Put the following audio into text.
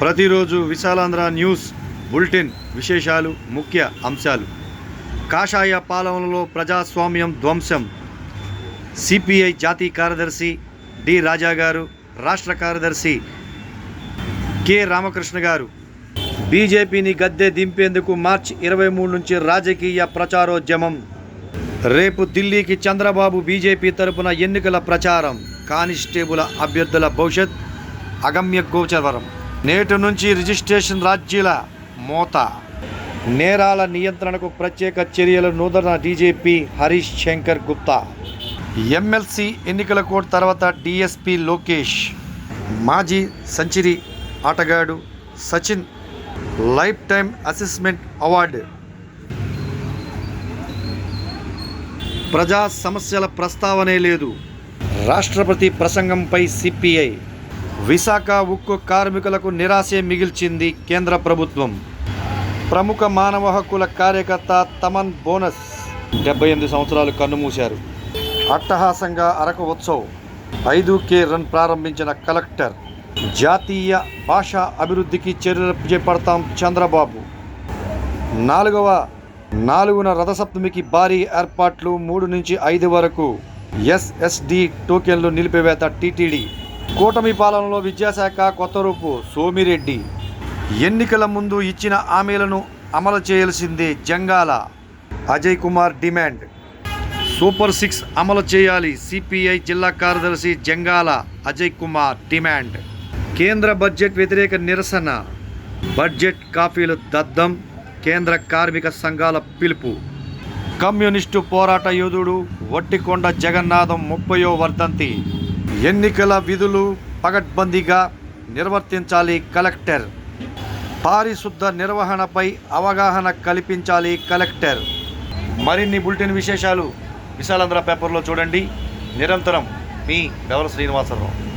ప్రతిరోజు Visalaandhra news bulletin విశేషాలు ముఖ్య అంశాలు. కాషాయ పాలనలో ప్రజాస్వామ్యం ధ్వంసం. సిపిఐ జాతీయ కార్యదర్శి డి రాజా గారు రాష్ట్ర కార్యదర్శి కె రామకృష్ణ గారు. బీజేపీని గద్దె దింపేందుకు మార్చి ఇరవై మూడు నుంచి రాజకీయ ప్రచారోద్యమం. రేపు ఢిల్లీకి చంద్రబాబు బీజేపీ తరపున ఎన్నికల ప్రచారం. కానిస్టేబుల్ అభ్యర్థుల భవిష్యత్ అగమ్య గోచరవరం నేటి నుంచి రిజిస్ట్రేషన్ రాజ్యాల మోత. నేరాల నియంత్రణకు ప్రత్యేక చర్యలు నూతన డీజీపీ హరీష్ శంకర్ గుప్తా. ఎమ్మెల్సీ ఎన్నికల కోడ్ తర్వాత డిఎస్పి లోకేష్. మాజీ సెంచరీ ఆటగాడు Sachin life time assessment award. ప్రజా సమస్యల ప్రస్తావనే లేదు. రాష్ట్రపతి ప్రసంగంపై సిపిఐ. విశాఖ ఉక్కు కార్మికులకు నిరాశే మిగిల్చింది కేంద్ర ప్రభుత్వం. ప్రముఖ మానవ హక్కుల కార్యకర్త తమన్ బోనస్. డెబ్బై ఎనిమిది సంవత్సరాలు కన్నుమూశారు. అట్టహాసంగా అరకు ఉత్సవ్. ఐదు కే రన్ ప్రారంభించిన కలెక్టర్. జాతీయ భాషా అభివృద్ధికి చర్యలు చేపడతాం చంద్రబాబు. నాలుగవ నాలుగున రథసప్తమికి భారీ ఏర్పాట్లు మూడు నుంచి ఐదు వరకు. ఎస్ఎస్డి టోకెన్లు నిలిపివేత టీటీడీ. కూటమి పాలనలో విద్యాశాఖ కొత్త రూపు సోమిరెడ్డి. ఎన్నికల ముందు ఇచ్చిన హామీలను అమలు చేయాల్సిందే Jangala. Ajay Kumar demand. Super six అమలు చేయాలి సిపిఐ జిల్లా కార్యదర్శి జంగాల అజయ్ కుమార్ డిమాండ్. కేంద్ర బడ్జెట్ వ్యతిరేక నిరసన. బడ్జెట్ కాఫీలు దద్దం కేంద్ర కార్మిక సంఘాల పిలుపు. కమ్యూనిస్టు పోరాట యోధుడు వట్టికొండ జగన్నాథం ముప్పయో వర్ధంతి. ఎన్నికల విధులు పగడ్బందీగా నిర్వర్తించాలి కలెక్టర్. పారిశుద్ధ నిర్వహణపై అవగాహన కల్పించాలి కలెక్టర్. మరిన్ని బులెటిన్ విశేషాలు విశాలాంధ్ర పేపర్లో చూడండి. నిరంతరం మీ డెవల శ్రీనివాసరావు.